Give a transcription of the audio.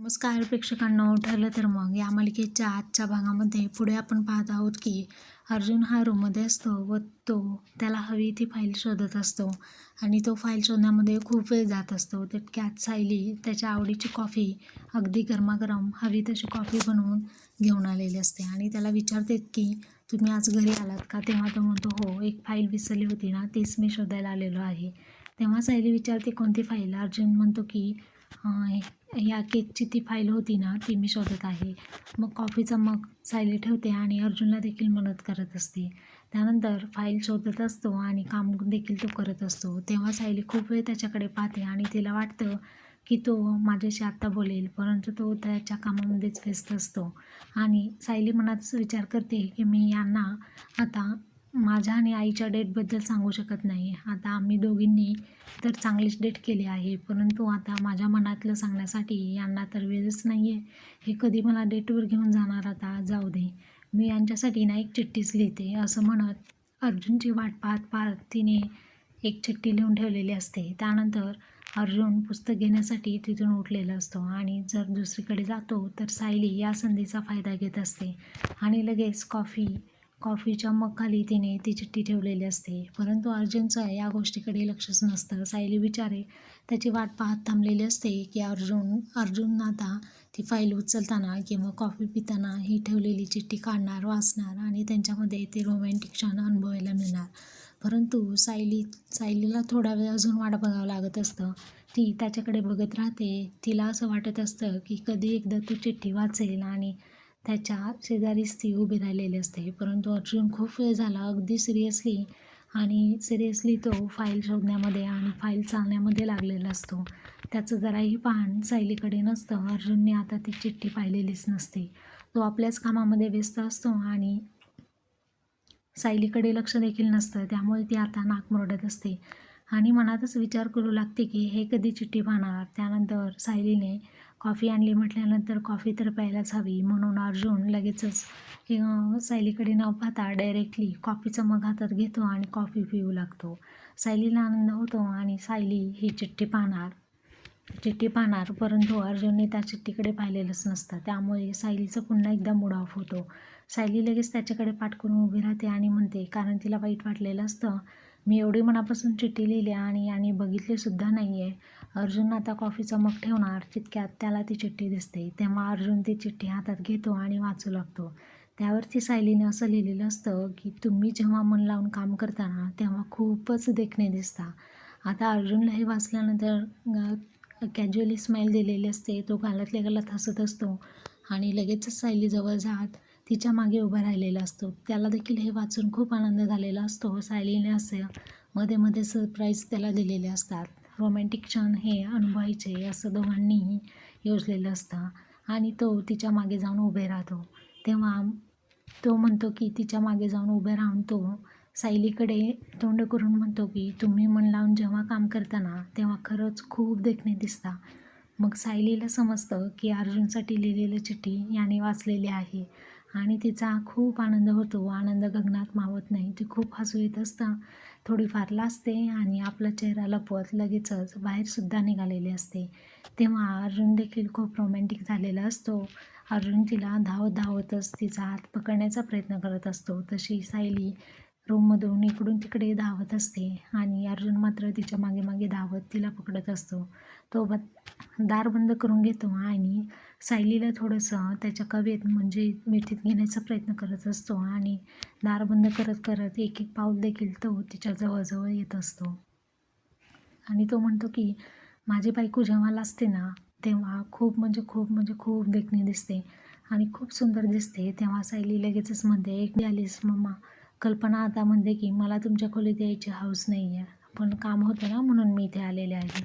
नमस्कार प्रेक्षकांना ठरलं तर मग या मालिकेच्या आजच्या भागामध्ये पुढे आपण पाहत आहोत की अर्जुन हा रूममध्ये असतो व तो त्याला हवी ती फाईल शोधत असतो आणि तो फाईल शोधण्यामध्ये खूप वेळ जात असतो. तितक्यात सायली त्याच्या आवडीची कॉफी अगदी गरमागरम हवी तशी कॉफी बनवून घेऊन आलेली असते आणि त्याला विचारतेत की तुम्ही आज घरी आलात का? तेव्हा तो म्हणतो हो एक फाईल विसरली होती ना तीच मी शोधायला आलेलो आहे. तेव्हा सायली विचारते कोणती फाईल? अर्जुन म्हणतो की या केकची ती फाईल होती ना ती मी शोधत आहे. मग कॉफीचा मग सायली ठेवते आणि अर्जुनला देखील मदत करत असते. त्यानंतर फाईल शोधत असतो आणि काम देखील तो करत असतो. तेव्हा सायली खूप वेळ त्याच्याकडे पाहते आणि तिला वाटतं की तो माझ्याशी आत्ता बोलेल परंतु तो त्याच्या कामामध्येच व्यस्त असतो. आणि सायली मनातच विचार करते की मी यांना आता माझ्या आणि आईच्या डेटबद्दल सांगू शकत नाही. आता आम्ही दोघींनी तर चांगलीच डेट केली आहे. परंतु आता माझ्या मनातलं सांगण्यासाठी यांना तर वेळच नाही आहे हे कधी मला डेटवर घेऊन जाणार आता? जाऊ दे. मी यांच्यासाठी ना एक चिठ्ठीच लिहिते. असं म्हणत अर्जुनची वाट पाहत पाहत तिने एक चिठ्ठी लिहून ठेवलेली असते. त्यानंतर अर्जुन पुस्तक घेण्यासाठी तिथून उठलेला असतो आणि जर दुसरीकडे जातो तर सायली या संधीचा फायदा घेत असते आणि लगेच कॉफी कॉफीच्या मग खाली तिने ती चिठ्ठी ठेवलेली असते. परंतु अर्जुनचं या गोष्टीकडे लक्षच नसतं. सायली विचारे त्याची वाट पाहत थांबलेली असते की अर्जुन अर्जुन आता ती फाईल उचलताना किंवा कॉफी पिताना ही ठेवलेली चिठ्ठी काढणार वाचणार आणि त्यांच्यामध्ये ते रोमॅन्टिक क्षण अनुभवायला मिळणार. परंतु सायली सायलीला थोडा वेळ अजून वाट बघावं लागत असतं. ती त्याच्याकडे बघत राहते. तिला असं वाटत असतं की कधी एकदा तू चिठ्ठी वाचेल आणि त्याच्या शेजारीच ती उभी राहिलेली असते. परंतु अर्जुन खूप वेळ झाला अगदी सिरियसली आणि सिरियसली तो फाईल शोधण्यामध्ये आणि फाईल चालण्यामध्ये लागलेला असतो. त्याचं जराही पान सायलीकडे नसतं. अर्जुनने आता ती चिठ्ठी पाहिलेलीच नसते. तो आपल्याच कामामध्ये व्यस्त असतो आणि सायलीकडे लक्ष देखील नसतं. त्यामुळे ती आता नाक मुरडत असते. आणि मनातच विचार करू लागते की हे कधी चिठ्ठी पाहणार? त्यानंतर सायलीने कॉफी आणली म्हटल्यानंतर कॉफी तर प्यायलाच हवी म्हणून अर्जुन लगेचच सायलीकडे न पाहता डायरेक्टली कॉफीचं मग हातात घेतो आणि कॉफी पिऊ लागतो. सायलीला आनंद होतो आणि सायली ही चिठ्ठी पाहणार चिठ्ठी पाहणार परंतु अर्जुनने त्या चिठ्ठीकडे पाहिलेलंच नसतं. त्यामुळे सायलीचं पुन्हा एकदा मूड ऑफ होतो. सायली लगेच त्याच्याकडे पाठ करून उभी राहते आणि म्हणते कारण तिला वाईट वाटलेलं असतं मी एवढी मनापासून चिठ्ठी लिहिली आणि आणि बघितलीसुद्धा नाही आहे अर्जुन आता कॉफीचा मग ठेवणार तितक्यात त्याला ती चिठ्ठी दिसते. तेव्हा अर्जुन ती चिठ्ठी हातात घेतो आणि वाचू लागतो. त्यावरती सायलीने असं लिहिलेलं असतं की तुम्ही जेव्हा मन लावून काम करताना तेव्हा खूपच देखणे दिसता. आता अर्जुनला हे वाचल्यानंतर कॅज्युअली स्माईल दिलेली असते. तो गालातल्या गालात हसत असतो आणि लगेचच सायलीजवळ जात तिच्यामागे उभा राहिलेला असतो. त्याला देखील हे वाचून खूप आनंद झालेला असतो. सायलीने असे मध्ये मध्ये सरप्राईज त्याला दिलेले असतात. रोमॅन्टिक क्षण हे अनुभवायचे असं दोघांनीही योजलेलं असतं. आणि तो तिच्यामागे जाऊन उभे राहतो. तेव्हा तो म्हणतो की तिच्यामागे जाऊन उभे राहून तो सायलीकडे तोंड करून म्हणतो की तुम्ही मन लावून जेव्हा काम करताना तेव्हा खरंच खूप देखणे दिसता. मग सायलीला समजतं की अर्जुनसाठी लिहिलेलं चिठ्ठी याने वाचलेली आहे. आणि तिचा खूप आनंद होतो. आनंद गगनात मावत नाही. ती खूप हसू येत असतं. थोडीफार लाजते आणि आपला चेहरा लपवत लगेचच बाहेरसुद्धा निघालेली असते. तेव्हा अर्जुन देखील खूप रोमॅन्टिक झालेला असतो. अर्जुन तिला धावत धावतच तिचा हात पकडण्याचा प्रयत्न करत असतो. तशी सायली रूममधून इकडून तिकडे धावत असते आणि अर्जुन मात्र तिच्यामागे मागे धावत तिला पकडत असतो. तो ब दार बंद करून घेतो आणि सायलीला थोडंसं त्याच्या कवेत म्हणजे मिठीत घेण्याचा प्रयत्न करत असतो आणि दार बंद करत करत एक एक पाऊल देखील तो तिच्या जवळजवळ येत असतो. आणि तो म्हणतो की माझी बायको जेव्हा लाजते ना तेव्हा खूप म्हणजे खूप म्हणजे खूप देखणी दिसते आणि खूप सुंदर दिसते. तेव्हा सायली लगेचच म्हणते एक आलीस मम्मा. कल्पना आता म्हणते की मला तुमच्या खोलीत यायची हाऊस नाही आहे पण काम होतं ना म्हणून मी इथे आलेले आहे.